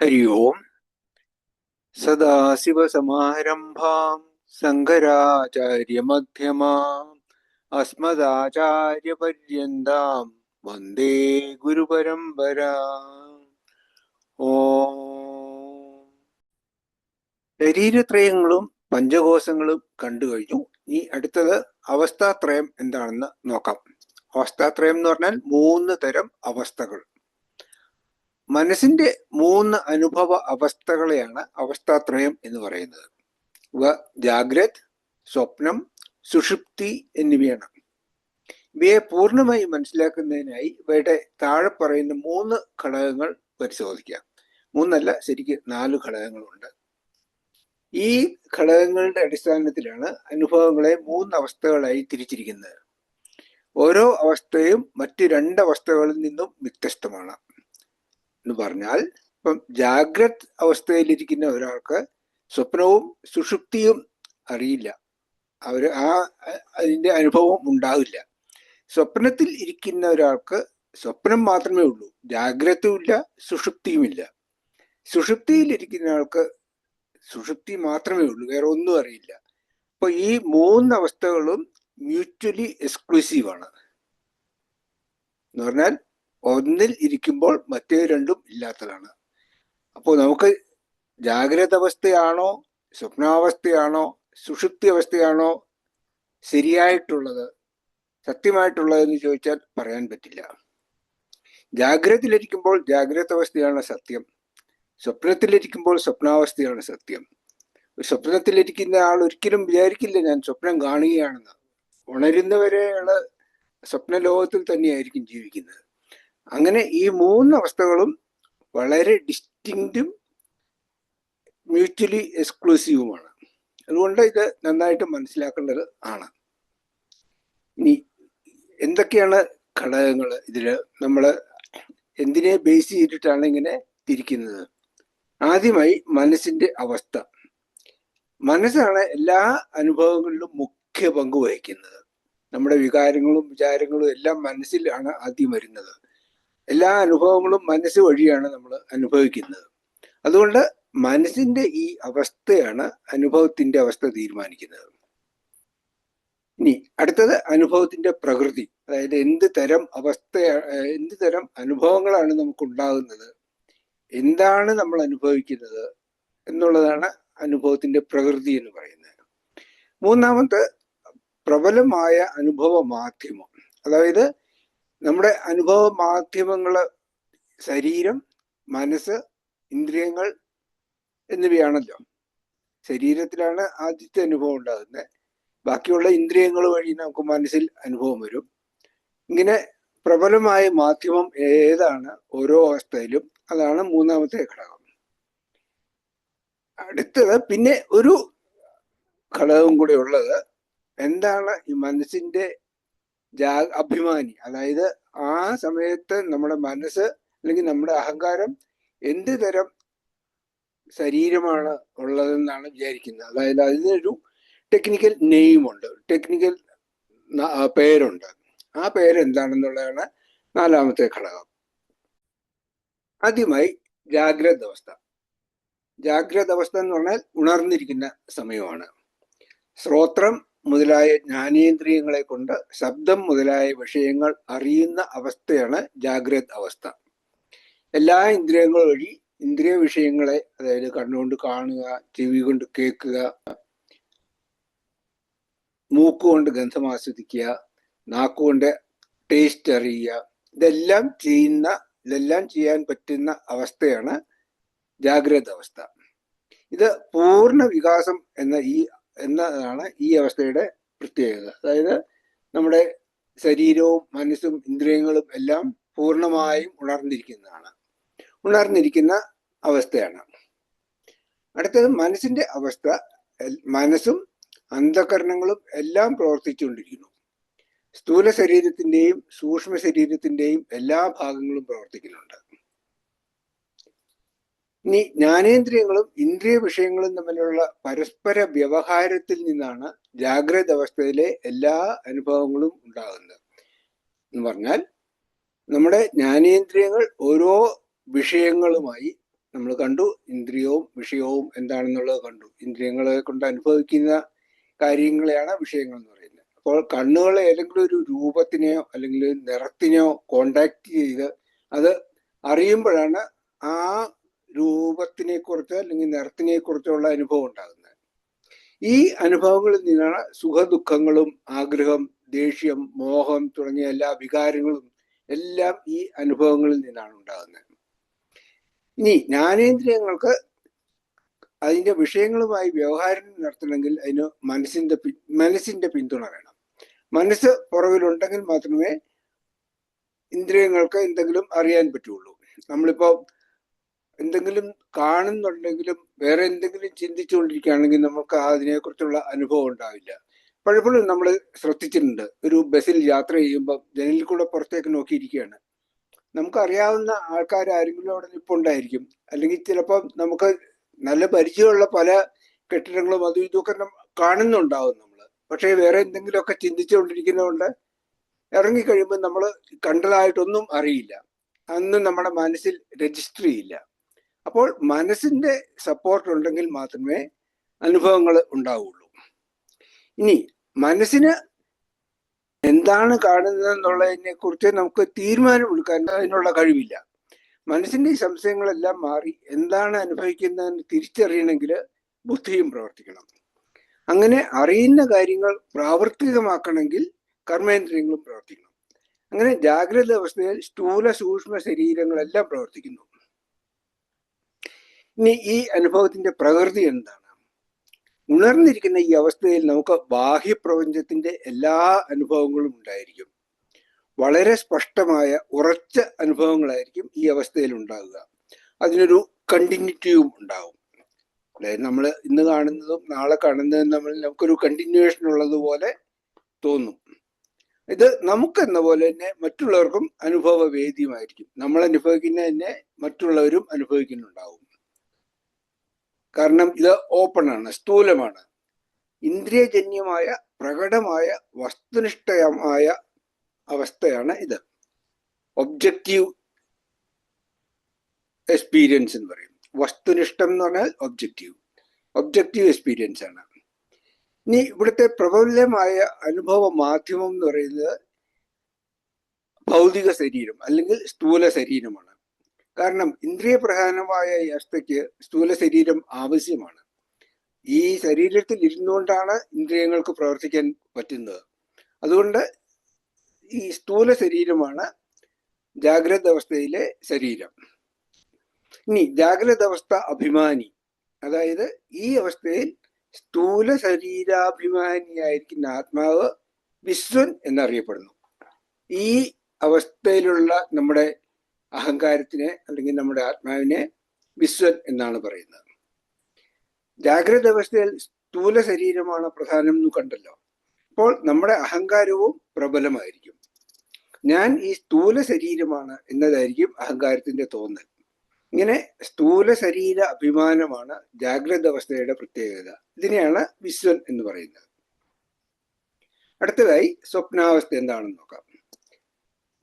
ഹരി ഓം सदाशिवसमारम्भां ശങ്കരാചാര്യമധ്യമാം अस्मदाचार्यपर्यन्तां വന്ദേ गुरुपरम्परा ഓം ശരീരത്രയങ്ങളും പഞ്ചകോശങ്ങളും കണ്ടു കഴിഞ്ഞു ഇനി അടുത്തത് അവസ്ഥാത്രയം എന്താണെന്ന് നോക്കാം. അവസ്ഥാത്രയം എന്ന് പറഞ്ഞാൽ മൂന്ന് തരം അവസ്ഥകൾ. മനസ്സിന്റെ മൂന്ന് അനുഭവ അവസ്ഥകളെയാണ് അവസ്ഥാത്രയം എന്ന് പറയുന്നത്. ഇവ ജാഗ്രത് സ്വപ്നം സുഷുപ്തി എന്നിവയാണ്. ഇവയെ പൂർണമായി മനസ്സിലാക്കുന്നതിനായി ഇവയുടെ താഴെ പറയുന്ന മൂന്ന് ഘടകങ്ങൾ പരിശോധിക്കാം മൂന്നല്ല ശരിക്ക് നാല് ഘടകങ്ങളുണ്ട്. ഈ ഘടകങ്ങളുടെ അടിസ്ഥാനത്തിലാണ് അനുഭവങ്ങളെ മൂന്ന് അവസ്ഥകളായി തിരിച്ചിരിക്കുന്നത്. ഓരോ അവസ്ഥയും മറ്റു രണ്ട് അവസ്ഥകളിൽ നിന്നും വ്യത്യസ്തമാണ്. എന്ന് പറഞ്ഞാൽ ഇപ്പം ജാഗ്രത് അവസ്ഥയിലിരിക്കുന്ന ഒരാൾക്ക് സ്വപ്നവും സുഷുപ്തിയും അറിയില്ല. അവർ ആ അതിന്റെ അനുഭവം ഉണ്ടാവില്ല. സ്വപ്നത്തിൽ ഇരിക്കുന്ന ഒരാൾക്ക് സ്വപ്നം മാത്രമേ ഉള്ളൂ. ജാഗ്രതയുമില്ല സുഷുപ്തിയുമില്ല സുഷുപ്തിയിലിരിക്കുന്ന ആൾക്ക് സുഷുപ്തി മാത്രമേ ഉള്ളൂ വേറെ ഒന്നും അറിയില്ല. അപ്പൊ ഈ മൂന്ന് അവസ്ഥകളും മ്യൂച്വലി എക്സ്ക്ലൂസീവ് ആണ്. എന്ന് പറഞ്ഞാൽ ഒന്നിൽ ഇരിക്കുമ്പോൾ മറ്റേ രണ്ടും ഇല്ലാത്തതാണ്. അപ്പോൾ നമുക്ക് ജാഗ്രത അവസ്ഥയാണോ സ്വപ്നാവസ്ഥയാണോ സുഷുപ്തി അവസ്ഥയാണോ ശരിയായിട്ടുള്ളത് സത്യമായിട്ടുള്ളതെന്ന് ചോദിച്ചാൽ പറയാൻ പറ്റില്ല. ജാഗ്രതയിലിരിക്കുമ്പോൾ ജാഗ്രത അവസ്ഥയാണ് സത്യം. സ്വപ്നത്തിലിരിക്കുമ്പോൾ സ്വപ്നാവസ്ഥയാണ് സത്യം. സ്വപ്നത്തിലിരിക്കുന്ന ആൾ ഒരിക്കലും വിചാരിക്കില്ല ഞാൻ സ്വപ്നം കാണുകയാണെന്ന്. ഉണരുന്നവരെയുള്ള സ്വപ്നലോകത്തിൽ തന്നെയായിരിക്കും ജീവിക്കുന്നത്. അങ്ങനെ ഈ മൂന്ന് അവസ്ഥകളും വളരെ ഡിസ്റ്റിങ്റ്റും മ്യൂച്വലി എക്സ്ക്ലൂസീവുമാണ് അതുകൊണ്ട് ഇത് നന്നായിട്ട് മനസ്സിലാക്കേണ്ടത് ആണ്. ഇനി എന്തൊക്കെയാണ് ഘടകങ്ങൾ ഇതിൽ നമ്മൾ എന്തിനെ ബേസ് ചെയ്തിട്ടാണ് ഇങ്ങനെ തിരിക്കുന്നത്? ആദ്യമായി മനസ്സിന്റെ അവസ്ഥ. മനസ്സാണ് എല്ലാ അനുഭവങ്ങളിലും മുഖ്യ പങ്ക് വഹിക്കുന്നത്. നമ്മുടെ വികാരങ്ങളും വിചാരങ്ങളും എല്ലാം മനസ്സിലാണ് ആദ്യം വരുന്നത്. എല്ലാ അനുഭവങ്ങളും മനസ്സ് വഴിയാണ് നമ്മൾ അനുഭവിക്കുന്നത്. അതുകൊണ്ട് മനസ്സിന്റെ ഈ അവസ്ഥയാണ് അനുഭവത്തിന്റെ അവസ്ഥ തീരുമാനിക്കുന്നത്. ഇനി അടുത്തത് അനുഭവത്തിന്റെ പ്രകൃതി. അതായത് എന്ത് തരം അവസ്ഥ എന്ത് തരം അനുഭവങ്ങളാണ് നമുക്ക് ഉണ്ടാകുന്നത് എന്താണ് നമ്മൾ അനുഭവിക്കുന്നത് എന്നുള്ളതാണ് അനുഭവത്തിന്റെ പ്രകൃതി എന്ന് പറയുന്നത്. മൂന്നാമത്തെ പ്രബലമായ അനുഭവ മാധ്യമം. അതായത് നമ്മുടെ അനുഭവ മാധ്യമങ്ങൾ ശരീരം മനസ്സ് ഇന്ദ്രിയങ്ങൾ എന്നിവയാണല്ലോ. ശരീരത്തിലാണ് ആദ്യത്തെ അനുഭവം ഉണ്ടാകുന്നത്. ബാക്കിയുള്ള ഇന്ദ്രിയങ്ങൾ വഴി നമുക്ക് മനസ്സിൽ അനുഭവം വരും. ഇങ്ങനെ പ്രബലമായ മാധ്യമം ഏതാണ് ഓരോ അവസ്ഥയിലും അതാണ് മൂന്നാമത്തെ ഘടകം. അടുത്തത് പിന്നെ ഒരു ഘടകം കൂടെ ഉള്ളത് എന്താണ് ഈ മനസ്സിന്റെ ജാ അഭിമാനി. അതായത് ആ സമയത്ത് നമ്മുടെ മനസ്സ് അല്ലെങ്കിൽ നമ്മുടെ അഹങ്കാരം എന്ത് തരം ശരീരമാണ് ഉള്ളതെന്നാണ് വിചാരിക്കുന്നത്. അതായത് അതിനൊരു ടെക്നിക്കൽ നെയിമുണ്ട് ടെക്നിക്കൽ പേരുണ്ട്. ആ പേര് എന്താണെന്നുള്ളതാണ് നാലാമത്തെ ഘടകം. ആദ്യമായി ജാഗ്രത അവസ്ഥ. ജാഗ്രത അവസ്ഥ എന്ന് പറഞ്ഞാൽ ഉണർന്നിരിക്കുന്ന സമയമാണ്. ശ്രോത്രം മുതലായ ജ്ഞാനേന്ദ്രിയങ്ങളെ കൊണ്ട് ശബ്ദം മുതലായ വിഷയങ്ങൾ അറിയുന്ന അവസ്ഥയാണ് ജാഗ്രത് അവസ്ഥ. എല്ലാ ഇന്ദ്രിയങ്ങൾ വഴി ഇന്ദ്രിയ വിഷയങ്ങളെ അതായത് കണ്ണുകൊണ്ട് കാണുക ചെവി കൊണ്ട് കേൾക്കുക മൂക്കുകൊണ്ട് ഗന്ധം ആസ്വദിക്കുക നാക്കുകൊണ്ട് ടേസ്റ്റ് അറിയുക ഇതെല്ലാം ചെയ്യുന്ന ഇതെല്ലാം ചെയ്യാൻ പറ്റുന്ന അവസ്ഥയാണ് ജാഗ്രത അവസ്ഥ. ഇത് പൂർണ വികാസം എന്ന ഈ എന്നതാണ് ഈ അവസ്ഥയുടെ പ്രത്യേകത. അതായത് നമ്മുടെ ശരീരവും മനസ്സും ഇന്ദ്രിയങ്ങളും എല്ലാം പൂർണമായും ഉണർന്നിരിക്കുന്നതാണ്. ഉണർന്നിരിക്കുന്ന അവസ്ഥയാണ്. അടുത്തത് മനസ്സിന്റെ അവസ്ഥ. മനസ്സും അന്ധകരണങ്ങളും എല്ലാം പ്രവർത്തിച്ചുകൊണ്ടിരിക്കുന്നു. സ്ഥൂല ശരീരത്തിന്റെയും സൂക്ഷ്മ ശരീരത്തിന്റെയും എല്ലാ ഭാഗങ്ങളും പ്രവർത്തിക്കുന്നുണ്ട്. ഇനി ജ്ഞാനേന്ദ്രിയങ്ങളും ഇന്ദ്രിയ വിഷയങ്ങളും തമ്മിലുള്ള പരസ്പര വ്യവഹാരത്തിൽ നിന്നാണ് ജാഗ്രത അവസ്ഥയിലെ എല്ലാ അനുഭവങ്ങളും ഉണ്ടാകുന്നത്. എന്ന് പറഞ്ഞാൽ നമ്മുടെ ജ്ഞാനേന്ദ്രിയങ്ങൾ ഓരോ വിഷയങ്ങളുമായി നമ്മൾ കണ്ടു. ഇന്ദ്രിയവും വിഷയവും എന്താണെന്നുള്ളത് കണ്ടു. ഇന്ദ്രിയങ്ങളെ കൊണ്ട് അനുഭവിക്കുന്ന കാര്യങ്ങളെയാണ് വിഷയങ്ങൾ എന്ന് പറയുന്നത്. അപ്പോൾ കണ്ണുകളെ ഏതെങ്കിലും ഒരു രൂപത്തിനെയോ അല്ലെങ്കിൽ നിറത്തിനെയോ കോണ്ടാക്ട് ചെയ്ത് അത് അറിയുമ്പോഴാണ് ആ രൂപത്തിനെ കുറിച്ച് അല്ലെങ്കിൽ നിറത്തിനെ കുറിച്ചുള്ള അനുഭവം ഉണ്ടാകുന്നത്. ഈ അനുഭവങ്ങളിൽ നിന്നാണ് സുഖദുഃഖങ്ങളും ആഗ്രഹം ദേഷ്യം മോഹം തുടങ്ങിയ എല്ലാ വികാരങ്ങളും എല്ലാം ഈ അനുഭവങ്ങളിൽ നിന്നാണ് ഉണ്ടാകുന്നത്. ഇനി ജ്ഞാനേന്ദ്രിയങ്ങൾക്ക് അതിന്റെ വിഷയങ്ങളുമായി വ്യവഹാരം നടത്തണമെങ്കിൽ അതിന് മനസ്സിന്റെ മനസ്സിന്റെ പിന്തുണ വേണം. മനസ്സ് പുറകിലുണ്ടെങ്കിൽ മാത്രമേ ഇന്ദ്രിയങ്ങൾക്ക് എന്തെങ്കിലും അറിയാൻ പറ്റുള്ളൂ. നമ്മളിപ്പോ എന്തെങ്കിലും കാണുന്നുണ്ടെങ്കിലും വേറെ എന്തെങ്കിലും ചിന്തിച്ചുകൊണ്ടിരിക്കുകയാണെങ്കിൽ നമുക്ക് അതിനെക്കുറിച്ചുള്ള അനുഭവം ഉണ്ടാവില്ല. പലപ്പോഴും നമ്മൾ ശ്രദ്ധിച്ചിട്ടുണ്ട്. ഒരു ബസ്സിൽ യാത്ര ചെയ്യുമ്പോൾ ജനലിൽ കൂടെ പുറത്തേക്ക് നോക്കിയിരിക്കുകയാണ്. നമുക്കറിയാവുന്ന ആൾക്കാർ ആരെങ്കിലും അവിടെ നിൽപ്പുണ്ടായിരിക്കും അല്ലെങ്കിൽ ചിലപ്പോൾ നമുക്ക് നല്ല പരിചയമുള്ള പല കെട്ടിടങ്ങളും അതും ഇതൊക്കെ കാണുന്നുണ്ടാവും നമ്മൾ. പക്ഷേ വേറെ എന്തെങ്കിലുമൊക്കെ ചിന്തിച്ചുകൊണ്ടിരിക്കുന്നതുകൊണ്ട് ഇറങ്ങിക്കഴിയുമ്പോൾ നമ്മൾ കണ്ടതായിട്ടൊന്നും അറിയില്ല. അന്ന് നമ്മുടെ മനസ്സിൽ രജിസ്റ്റർ ചെയ്യില്ല. അപ്പോൾ മനസ്സിന്റെ സപ്പോർട്ട് ഉണ്ടെങ്കിൽ മാത്രമേ അനുഭവങ്ങൾ ഉണ്ടാവുള്ളൂ. ഇനി മനസ്സിന് എന്താണ് കാണുന്നതെന്നുള്ളതിനെ കുറിച്ച് നമുക്ക് തീരുമാനമെടുക്കാൻ അതിനുള്ള കഴിവില്ല. മനസ്സിന്റെ ഈ സംശയങ്ങളെല്ലാം മാറി എന്താണ് അനുഭവിക്കുന്നതെന്ന് തിരിച്ചറിയണമെങ്കിൽ ബുദ്ധിയും പ്രവർത്തിക്കണം. അങ്ങനെ അറിയുന്ന കാര്യങ്ങൾ പ്രാവർത്തികമാക്കണമെങ്കിൽ കർമ്മേന്ദ്രിയങ്ങളും പ്രവർത്തിക്കണം. അങ്ങനെ ജാഗ്രത അവസ്ഥയിൽ സ്ഥൂല സൂക്ഷ്മ ശരീരങ്ങളെല്ലാം പ്രവർത്തിക്കുന്നു. ഇനി ഈ അനുഭവത്തിന്റെ പ്രകൃതി എന്താണ്? ഉണർന്നിരിക്കുന്ന ഈ അവസ്ഥയിൽ നമുക്ക് ബാഹ്യപ്രപഞ്ചത്തിന്റെ എല്ലാ അനുഭവങ്ങളും ഉണ്ടായിരിക്കും. വളരെ സ്പഷ്ടമായ ഉറച്ച അനുഭവങ്ങളായിരിക്കും ഈ അവസ്ഥയിൽ ഉണ്ടാകുക. അതിനൊരു കണ്ടിന്യൂറ്റിയും ഉണ്ടാവും. അതായത് നമ്മൾ ഇന്ന് കാണുന്നതും നാളെ കാണുന്നതും നമ്മൾ നമുക്കൊരു കണ്ടിന്യൂവേഷൻ ഉള്ളതുപോലെ തോന്നും. ഇത് നമുക്കെന്ന പോലെ തന്നെ മറ്റുള്ളവർക്കും അനുഭവ വേദിയുമായിരിക്കും നമ്മൾ അനുഭവിക്കുന്ന തന്നെ മറ്റുള്ളവരും അനുഭവിക്കുന്നുണ്ടാവും. കാരണം ഇത് ഓപ്പൺ ആണ് സ്ഥൂലമാണ്. ഇന്ദ്രിയജന്യമായ പ്രകടമായ വസ്തുനിഷ്ഠമായ അവസ്ഥയാണ് ഇത്. ഒബ്ജക്റ്റീവ് എക്സ്പീരിയൻസ് എന്ന് പറയും. വസ്തുനിഷ്ഠം എന്ന് പറഞ്ഞാൽ ഒബ്ജക്റ്റീവ്. ഒബ്ജക്റ്റീവ് എക്സ്പീരിയൻസ് ആണ്. ഇനി ഇവിടുത്തെ പ്രബലമായ അനുഭവ മാധ്യമം എന്ന് പറയുന്നത് ഭൗതിക ശരീരം അല്ലെങ്കിൽ സ്ഥൂല ശരീരമാണ്. കാരണം ഇന്ദ്രിയപ്രധാനമായ ഈ അവസ്ഥയ്ക്ക് സ്ഥൂല ശരീരം ആവശ്യമാണ്. ഈ ശരീരത്തിൽ ഇരുന്നുകൊണ്ടാണ് ഇന്ദ്രിയങ്ങൾക്ക് പ്രവർത്തിക്കാൻ പറ്റുന്നത്. അതുകൊണ്ട് ഈ സ്ഥൂല ശരീരമാണ് ജാഗ്രത അവസ്ഥയിലെ ശരീരം. ഇനി ജാഗ്രത അവസ്ഥ അഭിമാനി. അതായത് ഈ അവസ്ഥയിൽ സ്ഥൂല ശരീരാഭിമാനിയായിരിക്കുന്ന ആത്മാവ് വിശ്വൻ എന്നറിയപ്പെടുന്നു. ഈ അവസ്ഥയിലുള്ള നമ്മുടെ അഹങ്കാരത്തിനെ അല്ലെങ്കിൽ നമ്മുടെ ആത്മാവിനെ വിശ്വൻ എന്നാണ് പറയുന്നത്. ജാഗ്രത അവസ്ഥയിൽ സ്ഥൂല ശരീരമാണ് പ്രധാനം എന്ന് കണ്ടല്ലോ. അപ്പോൾ നമ്മുടെ അഹങ്കാരവും പ്രബലമായിരിക്കും. ഞാൻ ഈ സ്ഥൂല ശരീരമാണ് എന്നതായിരിക്കും അഹങ്കാരത്തിന്റെ തോന്നൽ. ഇങ്ങനെ സ്ഥൂല ശരീര അഭിമാനമാണ് ജാഗ്രത അവസ്ഥയുടെ പ്രത്യേകത. ഇതിനെയാണ് വിശ്വൻ എന്ന് പറയുന്നത്. അടുത്തതായി സ്വപ്നാവസ്ഥ എന്താണെന്ന് നോക്കാം.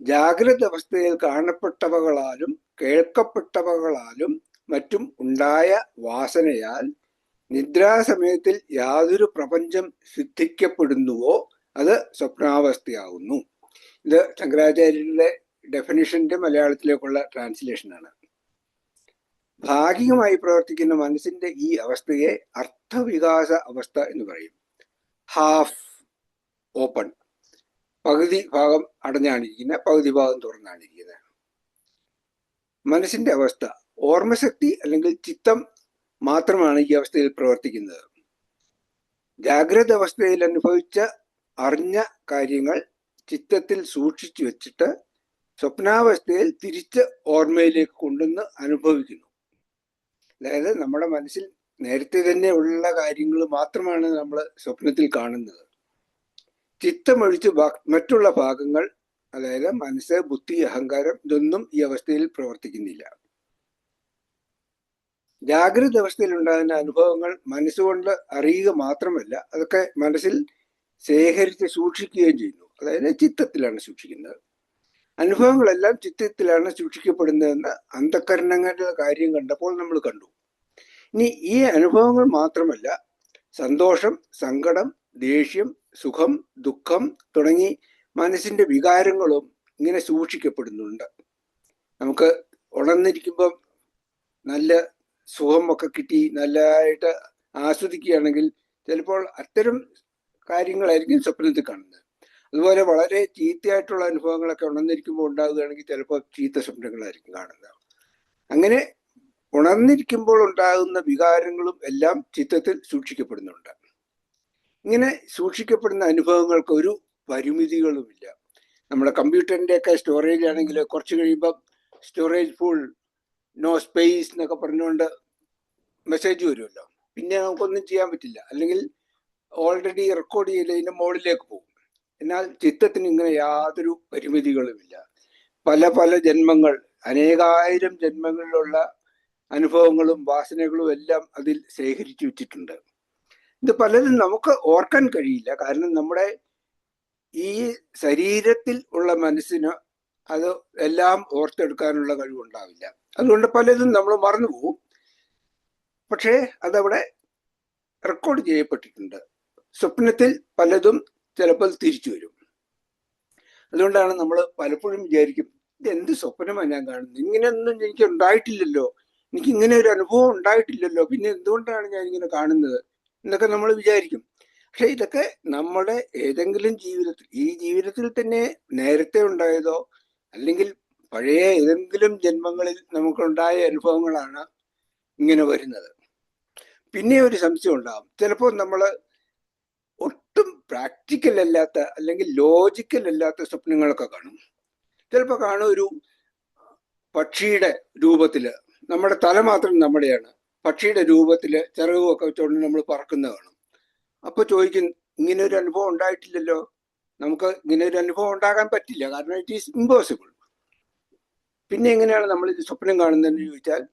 ജാഗ്രത അവസ്ഥയിൽ കാണപ്പെട്ടവകളാലും കേൾക്കപ്പെട്ടവകളാലും മറ്റും ഉണ്ടായ വാസനയാൽ നിദ്രാസമയത്തിൽ യാതൊരു പ്രപഞ്ചം സിദ്ധിക്കപ്പെടുന്നുവോ അത് സ്വപ്നാവസ്ഥയാവുന്നു. ഇത് ശങ്കരാചാര്യരുടെ ഡെഫിനിഷന്റെ മലയാളത്തിലേക്കുള്ള ട്രാൻസ്ലേഷനാണ് ഭാഗികമായി പ്രവർത്തിക്കുന്ന മനസ്സിന്റെ ഈ അവസ്ഥയെ അർത്ഥവികാസ അവസ്ഥ എന്ന് പറയും. ഹാഫ് ഓപ്പൺ പകുതി ഭാഗം അടഞ്ഞാണ് അടഞ്ഞാണിരിക്കുന്നത് പകുതി ഭാഗം തുറന്നാണ് തുറന്നാണിരിക്കുന്നത്. മനസ്സിന്റെ അവസ്ഥ ഓർമ്മശക്തി അല്ലെങ്കിൽ ചിത്തം മാത്രമാണ് ഈ അവസ്ഥയിൽ പ്രവർത്തിക്കുന്നത്. ജാഗ്രത അവസ്ഥയിൽ അനുഭവിച്ച അറിഞ്ഞ കാര്യങ്ങൾ ചിത്തത്തിൽ സൂക്ഷിച്ചു വെച്ചിട്ട് സ്വപ്നാവസ്ഥയിൽ തിരിച്ച് ഓർമ്മയിലേക്ക് കൊണ്ടുവന്ന് അനുഭവിക്കുന്നു. അതായത് നമ്മുടെ മനസ്സിൽ നേരത്തെ തന്നെ ഉള്ള കാര്യങ്ങൾ മാത്രമാണ് നമ്മൾ സ്വപ്നത്തിൽ കാണുന്നത്. ചിത്തമൊഴിച്ച് മറ്റുള്ള ഭാഗങ്ങൾ അതായത് മനസ്സ് ബുദ്ധി അഹങ്കാരം ഇതൊന്നും ഈ അവസ്ഥയിൽ പ്രവർത്തിക്കുന്നില്ല. ജാഗ്രത അവസ്ഥയിൽ ഉണ്ടാകുന്ന അനുഭവങ്ങൾ മനസ്സുകൊണ്ട് അറിയുക മാത്രമല്ല അതൊക്കെ മനസ്സിൽ ശേഖരിച്ച് സൂക്ഷിക്കുകയും ചെയ്യുന്നു. അതായത് ചിത്തത്തിലാണ് സൂക്ഷിക്കുന്നത്. അനുഭവങ്ങളെല്ലാം ചിത്തത്തിലാണ് സൂക്ഷിക്കപ്പെടുന്നതെന്ന് അന്ധകരണങ്ങളുടെ കാര്യം കണ്ടപ്പോൾ നമ്മൾ കണ്ടു. ഇനി ഈ അനുഭവങ്ങൾ മാത്രമല്ല സന്തോഷം സങ്കടം ദേഷ്യം സുഖം ദുഃഖം തുടങ്ങി മനസ്സിന്റെ വികാരങ്ങളും ഇങ്ങനെ സൂക്ഷിക്കപ്പെടുന്നുണ്ട്. നമുക്ക് ഉണർന്നിരിക്കുമ്പം നല്ല സുഖമൊക്കെ കിട്ടി നല്ലതായിട്ട് ആസ്വദിക്കുകയാണെങ്കിൽ ചിലപ്പോൾ അത്തരം കാര്യങ്ങളായിരിക്കും സ്വപ്നത്തിൽ കാണുന്നത്. അതുപോലെ വളരെ ചീത്തയായിട്ടുള്ള അനുഭവങ്ങളൊക്കെ ഉണർന്നിരിക്കുമ്പോൾ ഉണ്ടാകുകയാണെങ്കിൽ ചിലപ്പോൾ ചീത്ത സ്വപ്നങ്ങളായിരിക്കും കാണുന്നത്. അങ്ങനെ ഉണർന്നിരിക്കുമ്പോൾ ഉണ്ടാകുന്ന വികാരങ്ങളും എല്ലാം ചിത്രത്തിൽ സൂക്ഷിക്കപ്പെടുന്നുണ്ട്. ഇങ്ങനെ സൂക്ഷിക്കപ്പെടുന്ന അനുഭവങ്ങൾക്ക് ഒരു പരിമിതികളുമില്ല. നമ്മുടെ കമ്പ്യൂട്ടറിന്റെ ഒക്കെ സ്റ്റോറേജ് ആണെങ്കിൽ കുറച്ച് കഴിയുമ്പം സ്റ്റോറേജ് ഫുൾ നോ സ്പേസ് എന്നൊക്കെ പറഞ്ഞുകൊണ്ട് മെസ്സേജ് വരുമല്ലോ. പിന്നെ നമുക്കൊന്നും ചെയ്യാൻ പറ്റില്ല. അല്ലെങ്കിൽ ഓൾറെഡി റെക്കോർഡ് ചെയ്തതിന്റെ മുകളിലേക്ക് പോകും. എന്നാൽ ചിത്രത്തിന് ഇങ്ങനെ യാതൊരു പരിമിതികളുമില്ല. പല പല ജന്മങ്ങൾ അനേകായിരം ജന്മങ്ങളിലുള്ള അനുഭവങ്ങളും വാസനകളും എല്ലാം അതിൽ ശേഖരിച്ചു വെച്ചിട്ടുണ്ട്. ഇത് പലതും നമുക്ക് ഓർക്കാൻ കഴിയില്ല. കാരണം നമ്മുടെ ഈ ശരീരത്തിൽ ഉള്ള മനസ്സിന് അത് എല്ലാം ഓർത്തെടുക്കാനുള്ള കഴിവുണ്ടാവില്ല. അതുകൊണ്ട് പലതും നമ്മൾ മറന്നു പോകും. പക്ഷേ അതവിടെ റെക്കോർഡ് ചെയ്യപ്പെട്ടിട്ടുണ്ട്. സ്വപ്നത്തിൽ പലതും ചിലപ്പോൾ തിരിച്ചു വരും. അതുകൊണ്ടാണ് നമ്മൾ പലപ്പോഴും വിചാരിക്കും ഇത് എന്ത് സ്വപ്നമാണ് ഞാൻ കാണുന്നത്? ഇങ്ങനെയൊന്നും എനിക്ക് ഉണ്ടായിട്ടില്ലല്ലോ. എനിക്ക് ഇങ്ങനെ ഒരു അനുഭവം ഉണ്ടായിട്ടില്ലല്ലോ. പിന്നെ എന്തുകൊണ്ടാണ് ഞാൻ ഇങ്ങനെ കാണുന്നത്? എന്നൊക്കെ നമ്മൾ വിചാരിക്കും. പക്ഷെ ഇതൊക്കെ നമ്മുടെ ഏതെങ്കിലും ജീവിതത്തിൽ ഈ ജീവിതത്തിൽ തന്നെ നേരത്തെ ഉണ്ടായതോ അല്ലെങ്കിൽ പഴയ ഏതെങ്കിലും ജന്മങ്ങളിൽ നമുക്കുണ്ടായ അനുഭവങ്ങളാണ് ഇങ്ങനെ വരുന്നത്. പിന്നെ ഒരു സംശയം ഉണ്ടാകും ചിലപ്പോൾ നമ്മൾ ഒട്ടും പ്രാക്ടിക്കൽ അല്ലാത്ത അല്ലെങ്കിൽ ലോജിക്കൽ അല്ലാത്ത സ്വപ്നങ്ങളൊക്കെ കാണും. ചിലപ്പോൾ കാണും ഒരു പക്ഷിയുടെ രൂപത്തിൽ നമ്മുടെ തല മാത്രം നമ്മുടെയാണ്. പക്ഷിയുടെ രൂപത്തിൽ ചിറകുമൊക്കെ വെച്ചുകൊണ്ട് നമ്മൾ പറക്കുന്നത് കാണും. അപ്പൊ ചോദിക്കും ഇങ്ങനെ ഒരു അനുഭവം ഉണ്ടായിട്ടില്ലല്ലോ? നമുക്ക് ഇങ്ങനെ ഒരു അനുഭവം ഉണ്ടാകാൻ പറ്റില്ല. കാരണം ഇറ്റ് ഈസ് ഇമ്പോസിബിൾ പിന്നെ എങ്ങനെയാണ് നമ്മൾ ഇത് സ്വപ്നം കാണുന്നതെന്ന് ചോദിച്ചാൽ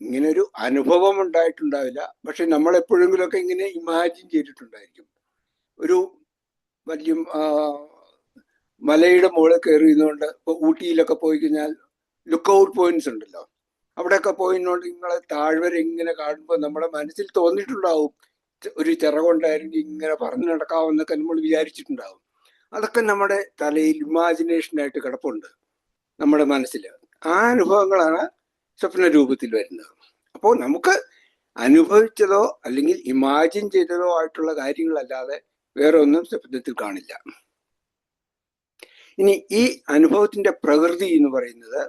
ഇങ്ങനെ ഒരു അനുഭവം ഉണ്ടായിട്ടുണ്ടാവില്ല. പക്ഷെ നമ്മൾ എപ്പോഴെങ്കിലുമൊക്കെ ഇങ്ങനെ ഇമാജിൻ ചെയ്തിട്ടുണ്ടായിരിക്കും. ഒരു വലിയ മലയുടെ മുകളിൽ കയറി ഇരുന്നുകൊണ്ട് ഇപ്പൊ ഊട്ടിയിലൊക്കെ പോയി കഴിഞ്ഞാൽ ലുക്ക് ഔട്ട് പോയിന്റ്സ് ഉണ്ടല്ലോ. അവിടെയൊക്കെ പോയിന്നോണ്ട് നിങ്ങളെ താഴ്വര ഇങ്ങനെ കാണുമ്പോൾ നമ്മുടെ മനസ്സിൽ തോന്നിയിട്ടുണ്ടാവും. ഒരു ചിറകൊണ്ടായിരുന്നു ഇങ്ങനെ പറഞ്ഞു നടക്കാമെന്നൊക്കെ നമ്മൾ വിചാരിച്ചിട്ടുണ്ടാവും. അതൊക്കെ നമ്മുടെ തലയിൽ ഇമാജിനേഷനായിട്ട് കിടപ്പുണ്ട് നമ്മുടെ മനസ്സിൽ ആ അനുഭവങ്ങളാണ് സ്വപ്ന രൂപത്തിൽ വരുന്നത്. അപ്പോൾ നമുക്ക് അനുഭവിച്ചതോ അല്ലെങ്കിൽ ഇമാജിൻ ചെയ്തതോ ആയിട്ടുള്ള കാര്യങ്ങളല്ലാതെ വേറെ ഒന്നും സ്വപ്നത്തിൽ കാണില്ല. ഇനി ഈ അനുഭവത്തിന്റെ പ്രകൃതി എന്ന് പറയുന്നത്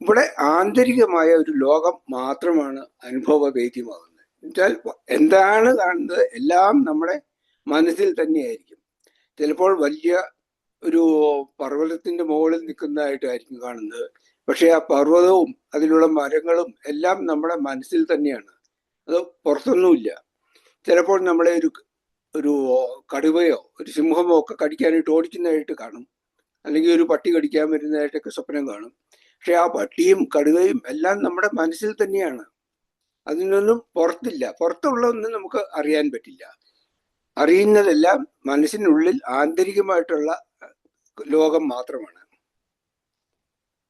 ഇവിടെ ആന്തരികമായ ഒരു ലോകം മാത്രമാണ് അനുഭവവേദ്യമാകുന്നത്. എന്നുവെച്ചാൽ എന്താണ് കാണുന്നത്? എല്ലാം നമ്മുടെ മനസ്സിൽ തന്നെയായിരിക്കും. ചിലപ്പോൾ വലിയ ഒരു പർവതത്തിന്റെ മുകളിൽ നിൽക്കുന്നതായിട്ടായിരിക്കും കാണുന്നത്. പക്ഷേ ആ പർവതവും അതിലുള്ള മരങ്ങളും എല്ലാം നമ്മുടെ മനസ്സിൽ തന്നെയാണ്. അത് പുറത്തൊന്നുമില്ല. ചിലപ്പോൾ നമ്മളെ ഒരു ഒരു കടുവയോ ഒരു സിംഹമോ ഒക്കെ കടിക്കാനായിട്ട് ഓടിക്കുന്നതായിട്ട് കാണും. അല്ലെങ്കിൽ ഒരു പട്ടി കടിക്കാൻ വരുന്നതായിട്ടൊക്കെ സ്വപ്നം കാണും. പക്ഷെ ആ പട്ടിയും കടുവയും എല്ലാം നമ്മുടെ മനസ്സിൽ തന്നെയാണ്. അതിനൊന്നും പുറത്തില്ല. പുറത്തുള്ളതൊന്നും നമുക്ക് അറിയാൻ പറ്റില്ല. അറിയുന്നതെല്ലാം മനസ്സിനുള്ളിൽ ആന്തരികമായിട്ടുള്ള ലോകം മാത്രമാണ്.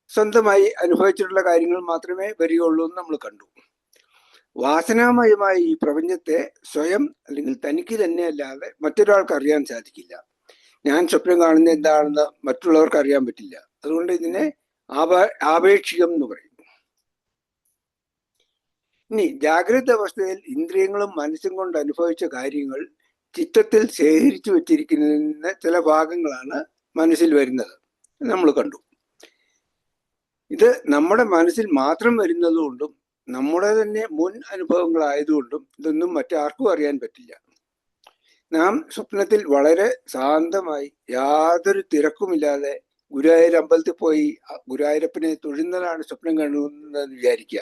സ്വന്തമായി അനുഭവിച്ചിട്ടുള്ള കാര്യങ്ങൾ മാത്രമേ വരികയുള്ളൂ എന്ന് നമ്മൾ കണ്ടു. വാസനാമയമായ ഈ പ്രപഞ്ചത്തെ സ്വയം അല്ലെങ്കിൽ തനിക്ക് തന്നെ അല്ലാതെ മറ്റൊരാൾക്ക് അറിയാൻ സാധിക്കില്ല. ഞാൻ സ്വപ്നം കാണുന്ന എന്താണെന്ന് മറ്റുള്ളവർക്ക് അറിയാൻ പറ്റില്ല. അതുകൊണ്ട് ഇതിനെ ആപ ആപേക്ഷികം എന്ന് പറയും ഇനി ജാഗ്രത അവസ്ഥയിൽ ഇന്ദ്രിയങ്ങളും മനസ്സും കൊണ്ട് അനുഭവിച്ച കാര്യങ്ങൾ ചിത്തത്തിൽ ശേഖരിച്ചു വെച്ചിരിക്കുന്ന ചില ഭാഗങ്ങളാണ് മനസ്സിൽ വരുന്നത്. നമ്മൾ കണ്ടു. ഇത് നമ്മുടെ മനസ്സിൽ മാത്രം വരുന്നതുകൊണ്ടും നമ്മുടെ തന്നെ മുൻ അനുഭവങ്ങളായതുകൊണ്ടും ഇതൊന്നും മറ്റാർക്കും അറിയാൻ പറ്റില്ല. നാം സ്വപ്നത്തിൽ വളരെ ശാന്തമായി യാതൊരു തിരക്കുമില്ലാതെ ഗുരുവായൂർ അമ്പലത്തിൽ പോയി ഗുരുവായൂരപ്പനെ തൊഴുന്നതാണ് സ്വപ്നം കാണുന്നതെന്ന് വിചാരിക്കുക.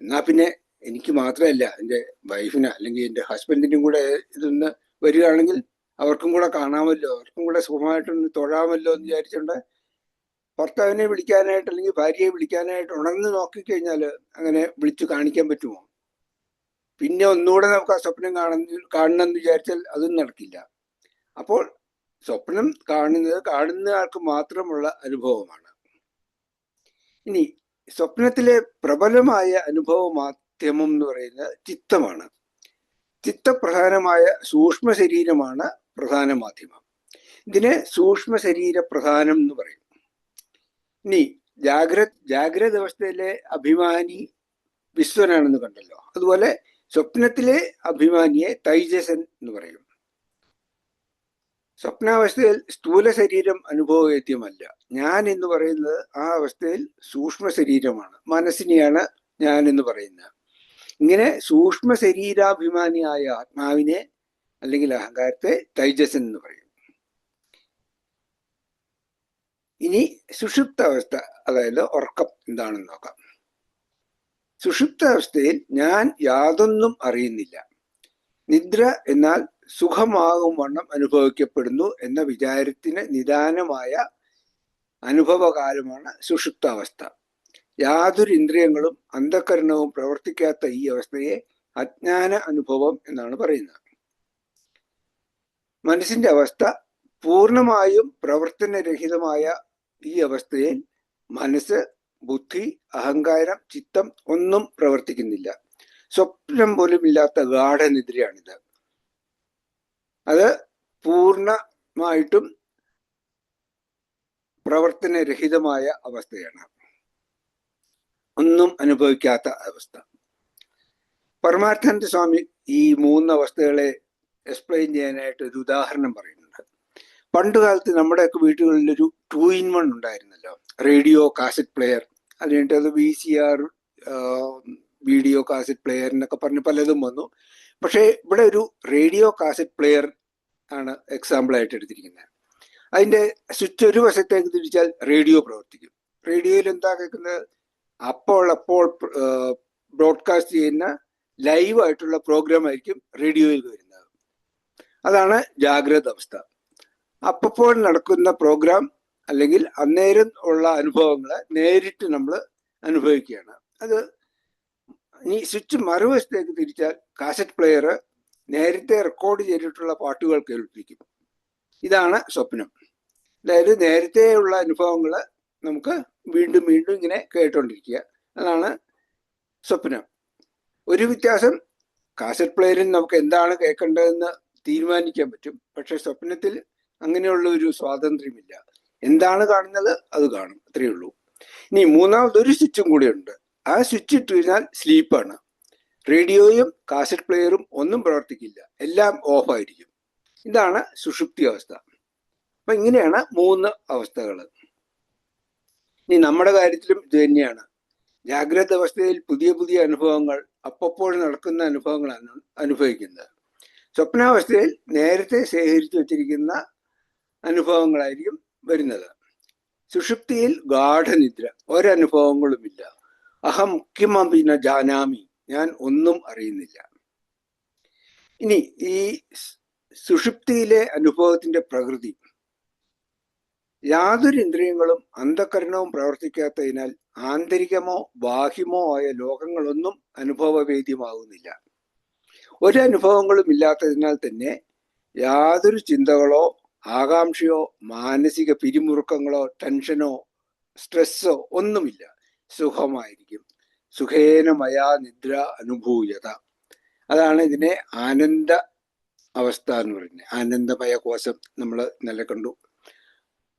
എന്നാ പിന്നെ എനിക്ക് മാത്രമല്ല എന്റെ വൈഫിന് അല്ലെങ്കിൽ എന്റെ ഹസ്ബൻഡിനും കൂടെ ഇതൊന്ന് വരികയാണെങ്കിൽ അവർക്കും കൂടെ കാണാമല്ലോ അവർക്കും കൂടെ സുഖമായിട്ടൊന്ന് തൊഴാമല്ലോ എന്ന് വിചാരിച്ചുകൊണ്ട് ഭർത്താവിനെ വിളിക്കാനായിട്ട് അല്ലെങ്കിൽ ഭാര്യയെ വിളിക്കാനായിട്ട് ഉണർന്ന് നോക്കിക്കഴിഞ്ഞാൽ അങ്ങനെ വിളിച്ചു കാണിക്കാൻ പറ്റുമോ? പിന്നെ ഒന്നുകൂടെ നമുക്ക് ആ സ്വപ്നം കാണുന്ന കാണണം എന്ന് വിചാരിച്ചാൽ അതും നടക്കില്ല. അപ്പോൾ സ്വപ്നം കാണുന്നത് കാണുന്ന ആൾക്ക് മാത്രമുള്ള അനുഭവമാണ്. ഇനി സ്വപ്നത്തിലെ പ്രബലമായ അനുഭവ മാധ്യമം എന്ന് പറയുന്നത് ചിത്തമാണ്. ചിത്തപ്രധാനമായ സൂക്ഷ്മ ശരീരമാണ് പ്രധാന മാധ്യമം ഇതിനെ സൂക്ഷ്മ ശരീര പ്രധാനം എന്ന് പറയും. ഇനി ജാഗ്ര ജാഗ്രത അവസ്ഥയിലെ അഭിമാനി വിശ്വനാണെന്ന് കണ്ടല്ലോ. അതുപോലെ സ്വപ്നത്തിലെ അഭിമാനിയെ തൈജസൻ എന്ന് പറയും. സ്വപ്നാവസ്ഥയിൽ സ്ഥൂല ശരീരം അനുഭവവേദ്യമല്ല. ഞാൻ എന്ന് പറയുന്നത് ആ അവസ്ഥയിൽ സൂക്ഷ്മ ശരീരമാണ്. മനസ്സിനെയാണ് ഞാൻ എന്ന് പറയുന്നത്. ഇങ്ങനെ സൂക്ഷ്മ ശരീരാഭിമാനിയായ ആത്മാവിനെ അല്ലെങ്കിൽ അഹങ്കാരത്തെ തൈജസൻ എന്ന് പറയും. ഇനി സുഷുപ്ത അവസ്ഥ അതായത് ഉറക്കം എന്താണെന്ന് നോക്കാം. സുഷുപ്ത അവസ്ഥയിൽ ഞാൻ യാതൊന്നും അറിയുന്നില്ല. നിദ്ര എന്നാൽ സുഖമാകും വണ്ണം അനുഭവിക്കപ്പെടുന്നു എന്ന വിചാരത്തിന് നിദാനമായ അനുഭവകാലമാണ് സുഷുപ്താവസ്ഥ. യാതൊരു ഇന്ദ്രിയങ്ങളും അന്ധകരണവും പ്രവർത്തിക്കാത്ത ഈ അവസ്ഥയെ അജ്ഞാന അനുഭവം എന്നാണ് പറയുന്നത്. മനസ്സിന്റെ അവസ്ഥ പൂർണമായും പ്രവർത്തനരഹിതമായ ഈ അവസ്ഥയിൽ മനസ്സ് ബുദ്ധി അഹങ്കാരം ചിത്തം ഒന്നും പ്രവർത്തിക്കുന്നില്ല. സ്വപ്നം പോലും ഇല്ലാത്ത ഗാഠനിദ്രയാണിത്. അത് പൂർണമായിട്ടും പ്രവർത്തനരഹിതമായ അവസ്ഥയാണ്. ഒന്നും അനുഭവിക്കാത്ത അവസ്ഥ. പരമാർത്ഥാനന്ദ സ്വാമി ഈ മൂന്ന് അവസ്ഥകളെ എക്സ്പ്ലെയിൻ ചെയ്യാനായിട്ട് ഒരു ഉദാഹരണം പറയുന്നുണ്ട്. പണ്ടുകാലത്ത് നമ്മുടെയൊക്കെ വീടുകളിൽ ഒരു ടു ഇൻ വൺ ഉണ്ടായിരുന്നല്ലോ. റേഡിയോ കാസറ്റ് പ്ലെയർ കഴിഞ്ഞിട്ട് അത് V C R video cassette player എന്നൊക്കെ പറഞ്ഞ് പലതും വന്നു. പക്ഷേ ഇവിടെ ഒരു റേഡിയോ കാസറ്റ് പ്ലെയർ ആണ് എക്സാമ്പിൾ ആയിട്ട് എടുത്തിരിക്കുന്നത്. അതിന്റെ സ്വിച്ച് ഒരു വശത്തേക്ക് തിരിച്ചാൽ റേഡിയോ പ്രവർത്തിക്കും. റേഡിയോയിൽ എന്താ കേൾക്കുന്നത്? അപ്പോൾ അപ്പോൾ ബ്രോഡ്കാസ്റ്റ് ചെയ്യുന്ന ലൈവ് ആയിട്ടുള്ള പ്രോഗ്രാം ആയിരിക്കും റേഡിയോയിൽ വരുന്നത്. അതാണ് ജാഗ്രത അവസ്ഥ. അപ്പോൾ നടക്കുന്ന പ്രോഗ്രാം അല്ലെങ്കിൽ അന്നേരം ഉള്ള അനുഭവങ്ങളെ നേരിട്ട് നമ്മൾ അനുഭവിക്കുകയാണ്. അത് ഈ സ്വിച്ച് മറുവശത്തേക്ക് തിരിച്ചാൽ കാസറ്റ് പ്ലെയർ നേരത്തെ റെക്കോർഡ് ചെയ്തിട്ടുള്ള പാട്ടുകൾ കേൾപ്പിക്കും. ഇതാണ് സ്വപ്നം. അതായത് നേരത്തെയുള്ള അനുഭവങ്ങൾ നമുക്ക് വീണ്ടും വീണ്ടും ഇങ്ങനെ കേട്ടോണ്ടിരിക്കുക. അതാണ് സ്വപ്നം. ഒരു വ്യത്യാസം കാസറ്റ് പ്ലെയറിൽ നമുക്ക് എന്താണ് കേൾക്കേണ്ടതെന്ന് തീരുമാനിക്കാൻ പറ്റും. പക്ഷെ സ്വപ്നത്തിൽ അങ്ങനെയുള്ള ഒരു സ്വാതന്ത്ര്യമില്ല. എന്താണ് കാണുന്നത്? അത് കാണും. അത്രയേ ഉള്ളൂ. ഇനി മൂന്നാമതൊരു സ്വിച്ചും കൂടെ ഉണ്ട്. ആ സ്വിച്ച് ഇട്ട് കഴിഞ്ഞാൽ സ്ലീപ്പാണ്. റേഡിയോയും കാസറ്റ് പ്ലെയറും ഒന്നും പ്രവർത്തിക്കില്ല. എല്ലാം ഓഫായിരിക്കും. ഇതാണ് സുഷുപ്തി അവസ്ഥ. അപ്പം ഇങ്ങനെയാണ് മൂന്ന് അവസ്ഥകൾ ഇനി നമ്മുടെ കാര്യത്തിലും ഇത് തന്നെയാണ്. ജാഗ്രത അവസ്ഥയിൽ പുതിയ പുതിയ അനുഭവങ്ങൾ അപ്പപ്പോൾ നടക്കുന്ന അനുഭവങ്ങളാണ് അനുഭവിക്കുന്നത്. സ്വപ്നാവസ്ഥയിൽ നേരത്തെ ശേഖരിച്ചു വച്ചിരിക്കുന്ന അനുഭവങ്ങളായിരിക്കും വരുന്നത്. സുഷുപ്തിയിൽ ഗാഠനിദ്ര. ഒരനുഭവങ്ങളുമില്ല. അഹം കിമപിന ജാനാമി. ഞാൻ ഒന്നും അറിയുന്നില്ല. ഇനി ഈ സുഷുപ്തിയിലെ അനുഭവത്തിന്റെ പ്രകൃതി. യാതൊരു ഇന്ദ്രിയങ്ങളും അന്ധകരണവും പ്രവർത്തിക്കാത്തതിനാൽ ആന്തരികമോ ബാഹ്യമോ ആയ ലോകങ്ങളൊന്നും അനുഭവവേദ്യമാകുന്നില്ല. ഒരു അനുഭവങ്ങളും ഇല്ലാത്തതിനാൽ തന്നെ യാതൊരു ചിന്തകളോ ആകാംക്ഷയോ മാനസിക പിരിമുറുക്കങ്ങളോ ടെൻഷനോ സ്ട്രെസ്സോ ഒന്നുമില്ല. സുഖമായിരിക്കും. സുഖേനമയാ നിദ്ര അനുഭൂയത. അതാണ് ഇതിനെ ആനന്ദ അവസ്ഥ എന്ന് പറയുന്നത്. ആനന്ദമയ കോശം നമ്മൾ ഇന്നലെ കണ്ടു.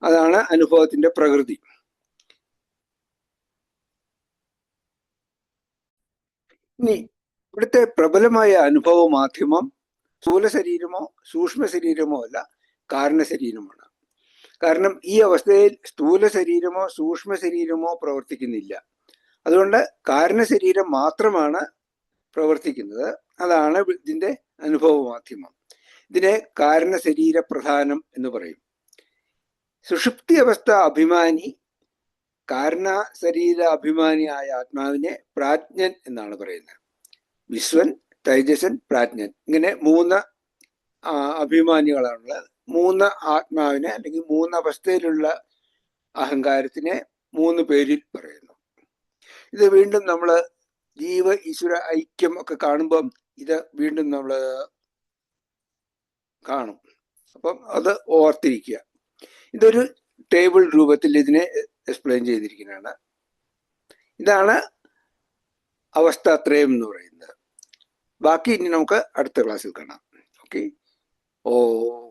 അതാണ് അനുഭവത്തിന്റെ പ്രകൃതി. ഇനി ഇവിടുത്തെ പ്രബലമായ അനുഭവ മാധ്യമം സ്ഥൂല ശരീരമോ സൂക്ഷ്മ ശരീരമോ അല്ല കാരണ ശരീരമാണ്. കാരണം ഈ അവസ്ഥയിൽ സ്ഥൂല ശരീരമോ സൂക്ഷ്മ ശരീരമോ പ്രവർത്തിക്കുന്നില്ല. അതുകൊണ്ട് കാരണ ശരീരം മാത്രമാണ് പ്രവർത്തിക്കുന്നത്. അതാണ് ഇതിന്റെ അനുഭവ മാധ്യമം ഇതിനെ കാരണ ശരീര പ്രധാനം എന്ന് പറയും. സുഷുപ്തി അവസ്ഥ അഭിമാനി കാരണ ശരീര അഭിമാനിയായ ആത്മാവിനെ പ്രാജ്ഞൻ എന്നാണ് പറയുന്നത്. വിശ്വൻ തൈജസൻ പ്രാജ്ഞൻ ഇങ്ങനെ മൂന്ന് അഭിമാനികളാണുള്ളത്. മൂന്ന് ആത്മാവിനെ അല്ലെങ്കിൽ മൂന്ന് അവസ്ഥയിലുള്ള അഹങ്കാരത്തിനെ മൂന്ന് പേരിൽ പറയുന്നു. ഇത് വീണ്ടും നമ്മൾ ജീവ ഈശ്വര ഐക്യം ഒക്കെ കാണുമ്പം ഇത് വീണ്ടും നമ്മൾ കാണും. അപ്പം അത് ഓർത്തിരിക്കുക. ഇതൊരു ടേബിൾ രൂപത്തിൽ ഇതിനെ എക്സ്പ്ലെയിൻ ചെയ്തിരിക്കുന്നതാണ്. ഇതാണ് അവസ്ഥ അവസ്ഥാത്രയം എന്ന് പറയുന്നത്. ബാക്കി ഇനി നമുക്ക് അടുത്ത ക്ലാസ്സിൽ കാണാം. ഓക്കെ? ഓം